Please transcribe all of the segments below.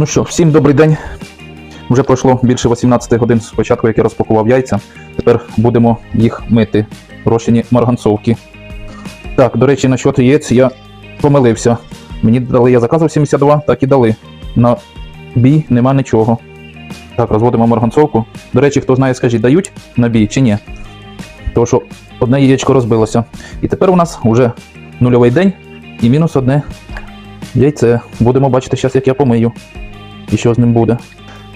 Ну що, всім добрий день. Вже пройшло більше 18 годин з початку, як я розпакував яйця. Тепер будемо їх мити. Розчині марганцовки. Так, до речі, насчет яєць я помилився. Мені дали, я заказував 72, так і дали. На бій нема нічого. Так, розводимо марганцовку. До речі, хто знає, скажіть, дають на бій чи ні? Тому що одне яєчко розбилося. І тепер у нас вже нульовий день і мінус одне яйце. Будемо бачити зараз, як я помию. І що з ним буде.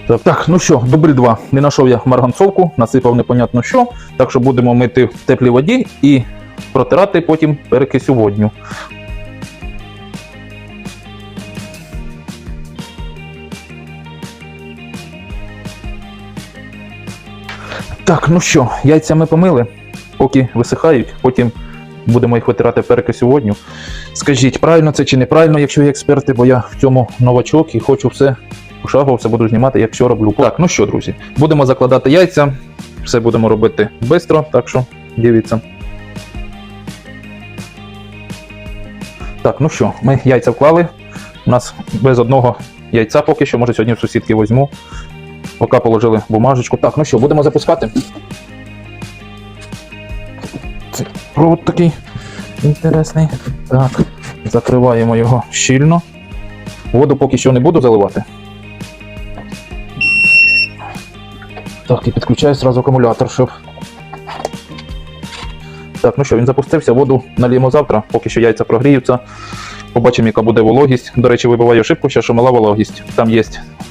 Так, так, ну що, дубль 2. Не знайшов я марганцовку, насипав непонятно що. Так що будемо мити в теплій воді і протирати потім перекисю водню. Так, ну що, яйця ми помили, поки висихають, потім будемо їх витирати перекисю водню. Скажіть, правильно це чи неправильно, якщо є експерти, бо я в цьому новачок і хочу все пошагово все буду знімати, як що роблю. Так, ну що, друзі, будемо закладати яйця. Все будемо робити швидко, так що дивіться. Так, ну що, ми яйця вклали. У нас без одного яйця поки що, може сьогодні в сусідки візьму. Поки положили бумажечку. Так, ну що, будемо запускати. Це провод такий інтересний. Так, закриваємо його щільно. Воду поки що не буду заливати. Так, і підключаю зразу акумулятор, щоб. Так, ну що, він запустився, воду наліємо завтра, поки що яйця прогріються. Побачимо, яка буде вологість. До речі, вибиваю ошибку, ще що мала вологість. Там є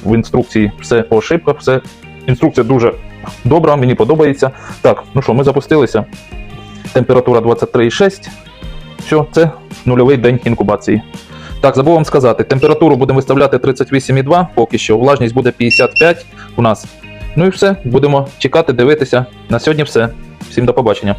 в інструкції все по ошибках, все. Інструкція дуже добра, мені подобається. Так, ну що, ми запустилися. Температура 23,6. Все, це нульовий день інкубації. Так, забув вам сказати, температуру будемо виставляти 38,2, поки що, влажність буде 55 у нас. Ну і все, будемо чекати, дивитися. На сьогодні все. Всім до побачення.